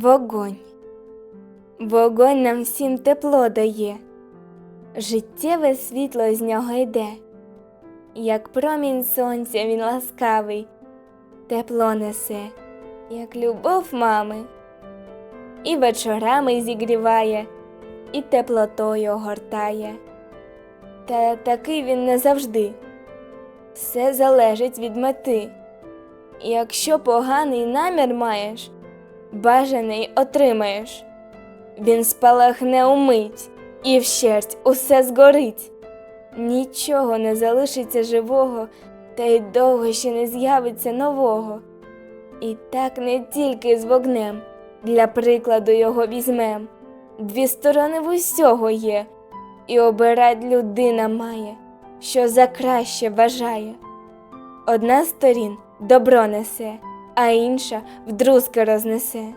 Вогонь. Вогонь нам всім тепло дає, життєве світло з нього йде, як промінь сонця він ласкавий, тепло несе, як любов мами, і вечорами зігріває, і теплотою огортає. Та такий він не завжди, все залежить від мети. Якщо поганий намір маєш, бажаний отримаєш. Він спалахне умить, і вщерть усе згорить. Нічого не залишиться живого, та й довго ще не з'явиться нового. І так не тільки з вогнем, для прикладу його візьмем. Дві сторони в усього є, і обирать людина має, що за краще бажає. Одна сторін добро несе, а інша вдрузки рознесе.